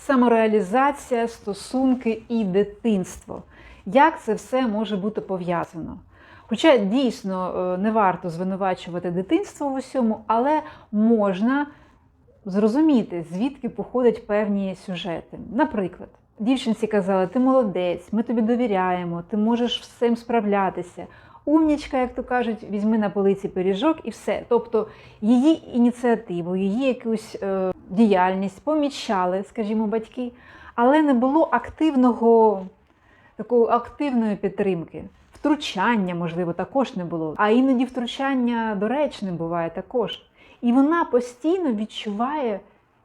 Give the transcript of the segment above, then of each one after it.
самореалізація, стосунки і дитинство. Як це все може бути пов'язано? Хоча дійсно е, не варто звинувачувати дитинство в усьому, але можна зрозуміти, звідки походять певні сюжети. Наприклад, дівчинці казали, ти молодець, ми тобі довіряємо, ти можеш цим справлятися. Умнічка, як то кажуть, візьми на полиці пиріжок і все. Тобто її ініціативу, її якусь е, діяльність помічали, скажімо, батьки, але не було активного, такої активної підтримки. Втручання, можливо, також не було. А іноді втручання доречним буває також. І вона постійно відчуває,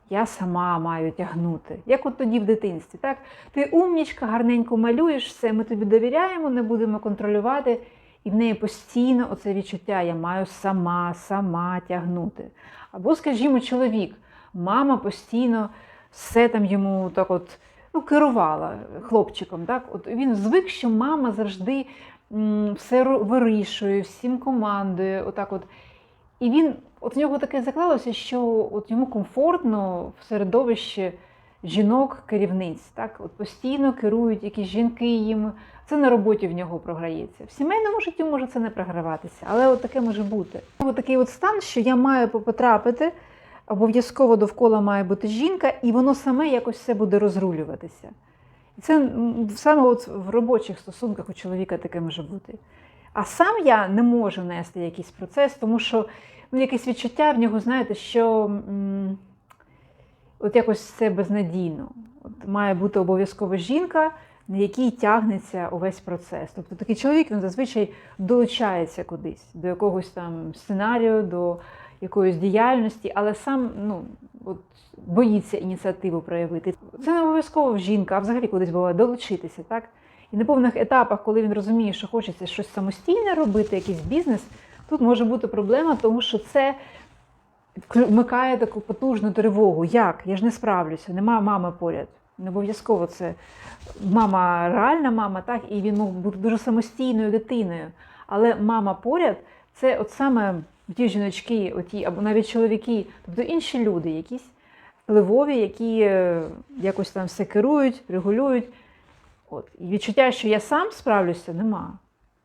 я сама маю тягнути. Як от тоді в дитинстві. Так? Ти умнічка, гарненько малюєш все, ми тобі довіряємо, не будемо контролювати. І в неї постійно оце відчуття я маю сама, сама тягнути. Або, скажімо, чоловік, мама постійно все там йому так от ну, керувала хлопчиком. Так? От він звик, що мама завжди все вирішує, всім командує. Отак от. І він, от в нього таке заклалося, що от йому комфортно в середовищі жінок-керівниць. Так? От постійно керують якісь жінки їм. Це на роботі в нього програється. В сімейному житті може це не програватися, але от таке може бути. От такий от стан, що я маю потрапити, обов'язково довкола має бути жінка, і воно саме якось все буде розрулюватися. І це саме от в робочих стосунках у чоловіка таке може бути. А сам я не можу нести якийсь процес, тому що ну, якесь відчуття в нього, знаєте, що м, от якось це безнадійно. От має бути обов'язково жінка, на якій тягнеться увесь процес. Тобто такий чоловік він зазвичай долучається кудись, до якогось там сценарію, до якоїсь діяльності, але сам ну, от, боїться ініціативу проявити. Це не обов'язково жінка, а взагалі кудись буває долучитися. так? І на повних етапах, коли він розуміє, що хочеться щось самостійне робити, якийсь бізнес, тут може бути проблема, тому що це вмикає таку потужну тривогу. Як? Я ж не справлюся, нема мами поряд. Не обов'язково це мама реальна мама, так, і він мог бути дуже самостійною дитиною. Але мама поряд це от саме ті жіночки, оті, або навіть чоловіки, тобто інші люди, якісь впливові, які е, якось там все керують, регулюють. От. І відчуття, що я сам справлюся, нема.